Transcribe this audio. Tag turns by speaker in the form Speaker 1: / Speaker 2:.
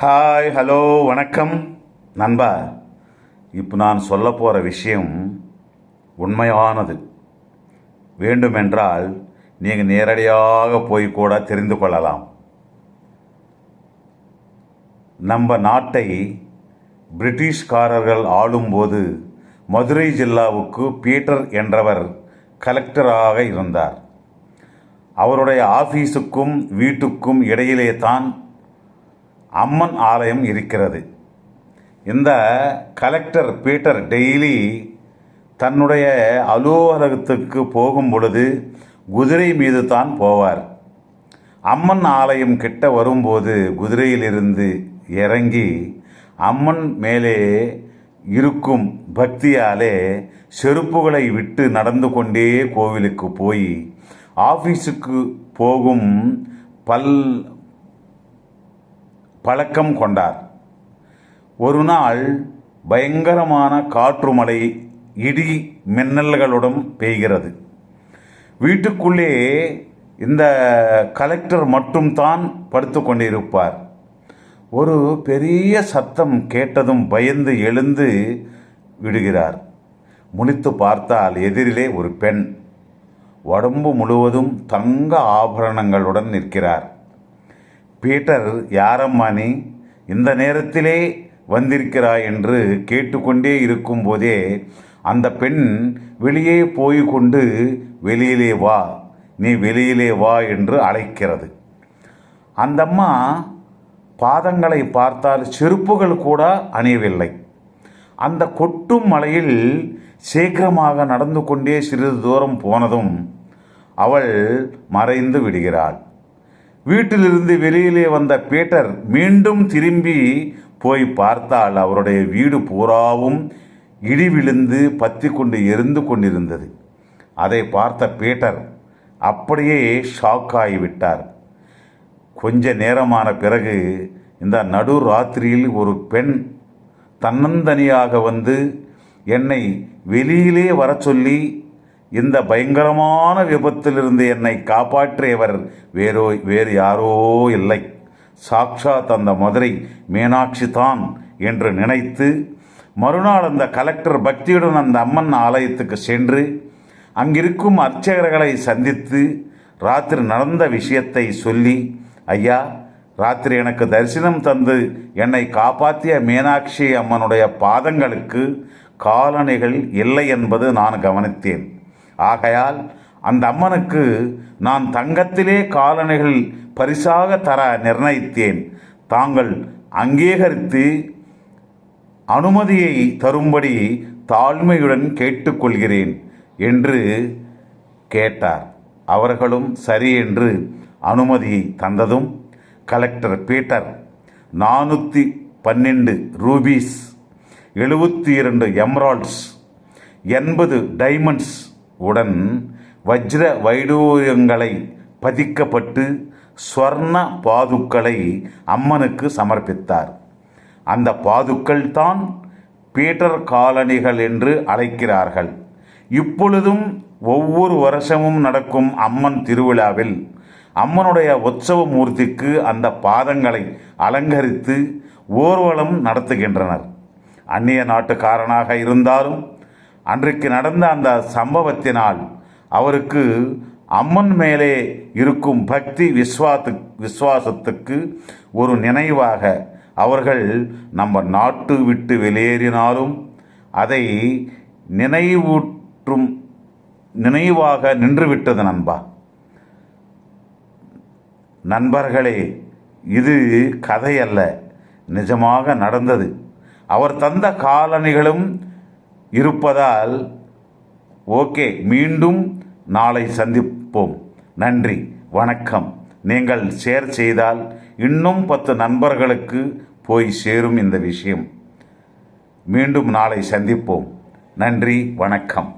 Speaker 1: Hi hello வணக்கம். நண்பா இப்போ நான் சொல்ல போகிற விஷயம் உண்மையானது. வேண்டுமென்றால் நீங்கள் நேரடியாக போய் கூட தெரிந்து கொள்ளலாம். நம்ம நாட்டை பிரிட்டிஷ்காரர்கள் ஆளும்போது மதுரை ஜில்லாவுக்கு பீட்டர் என்றவர் கலெக்டராக இருந்தார். அவருடைய ஆஃபீஸுக்கும் வீட்டுக்கும் இடையிலே தான் அம்மன் ஆலயம் இருக்கிறது. இந்த கலெக்டர் பீட்டர் டெய்லி தன்னுடைய அலுவலகத்துக்கு போகும் பொழுது குதிரை மீது தான் போவார். அம்மன் ஆலயம் கிட்ட வரும்போது குதிரையிலிருந்து இறங்கி அம்மன் மேலே இருக்கும் பக்தியாலே செருப்புகளை விட்டு நடந்து கொண்டே கோவிலுக்கு போய் ஆஃபீஸுக்கு போகும் பல் பழக்கம் கொண்டார். ஒரு நாள் பயங்கரமான காற்று மழை இடி மின்னல்களுடன் பெய்கிறது. வீட்டுக்குள்ளே இந்த கலெக்டர் மட்டும்தான் படுத்து கொண்டிருப்பார். ஒரு பெரிய சத்தம் கேட்டதும் பயந்து எழுந்து விடுகிறார். முழித்து பார்த்தால் எதிரிலே ஒரு பெண். உடம்பு முழுவதும் தங்க ஆபரணங்களுடன் நிற்கிறார். பீட்டர் யாரம்மா நீ இந்த நேரத்திலே வந்திருக்கிறாய் என்று கேட்டுக்கொண்டே இருக்கும்போதே அந்த பெண் வெளியே போய் கொண்டு வெளியிலே வா நீ வெளியிலே வா என்று அழைக்கிறது. அந்த அம்மா பாதங்களை பார்த்தால் செருப்புகள் கூட அணியவில்லை. அந்த கொட்டும் மலையில் சீக்கிரமாக நடந்து கொண்டே சிறிது தூரம் போனதும் அவள் மறைந்து விடுகிறாள். வீட்டிலிருந்து வெளியிலே வந்த பீட்டர் மீண்டும் திரும்பி போய் பார்த்தால் அவருடைய வீடு பூராவும் இடி விழுந்து பற்றி கொண்டு எரிந்து கொண்டிருந்தது. அதை பார்த்த பீட்டர் அப்படியே ஷாக் ஆகிவிட்டார். கொஞ்ச நேரமான பிறகு இந்த நடு ராத்திரியில் ஒரு பெண் தன்னந்தனியாக வந்து என்னை வெளியிலே வர சொல்லி இந்த பயங்கரமான விபத்திலிருந்து என்னை காப்பாற்றியவர் வேறோ வேறு யாரோ இல்லை. சாக்ஷாத் அந்த மதுரை மீனாட்சி தான் என்று நினைத்து மறுநாள் அந்த கலெக்டர் பக்தியுடன் அந்த அம்மன் ஆலயத்துக்கு சென்று அங்கிருக்கும் அர்ச்சகர்களை சந்தித்து ராத்திரி நடந்த விஷயத்தை சொல்லி ஐயா ராத்திரி எனக்கு தரிசனம் தந்து என்னை காப்பாற்றிய மீனாட்சி அம்மனுடைய பாதங்களுக்கு காலணிகள் இல்லை என்பது நான் கவனித்தேன். ஆகையால் அந்த அம்மனுக்கு நான் தங்கத்திலே காலணிகள் பரிசாக தர நிர்ணயித்தேன். தாங்கள் அங்கீகரித்து அனுமதியை தரும்படி தாழ்மையுடன் கேட்டுக்கொள்கிறேன் என்று கேட்டார். அவர்களும் சரி என்று அனுமதியை தந்ததும் கலெக்டர் பீட்டர் நானூற்றி பன்னெண்டு ரூபீஸ் எழுபத்தி இரண்டு எம்ரால்ட்ஸ் எண்பது டைமண்ட்ஸ் உடன் வஜ்ர வைடூரியங்களை பதிக்கப்பட்டு ஸ்வர்ண பாதுக்களை அம்மனுக்கு சமர்ப்பித்தார். அந்த பாதுக்கள் தான் பீட்டர் காலனிகள் என்று அழைக்கிறார்கள். இப்பொழுதும் ஒவ்வொரு வருஷமும் நடக்கும் அம்மன் திருவிழாவில் அம்மனுடைய உற்சவ மூர்த்திக்கு அந்த பாதங்களை அலங்கரித்து ஊர்வலம் நடத்துகின்றனர். அந்நிய நாட்டுக்காரனாக இருந்தாலும் அன்றைக்கு நடந்த அந்த சம்பவத்தினால் அவருக்கு அம்மன் மேலே இருக்கும் பக்தி விஸ்வாத்து விசுவாசத்துக்கு ஒரு நினைவாக அவர்கள் நம்ம நாட்டு விட்டு வெளியேறினாலும் அதை நினைவூற்றும் நினைவாக நின்றுவிட்டது நண்பா. நண்பர்களே இது கதை அல்ல நிஜமாக நடந்தது. அவர் தந்த காலணிகளும் இருப்பதால் ஓகே மீண்டும் நாளை சந்திப்போம். நன்றி வணக்கம். நீங்கள் ஷேர் செய்தால் இன்னும் பத்து நண்பர்களுக்கு போய் சேரும் இந்த விஷயம். மீண்டும் நாளை சந்திப்போம். நன்றி வணக்கம்.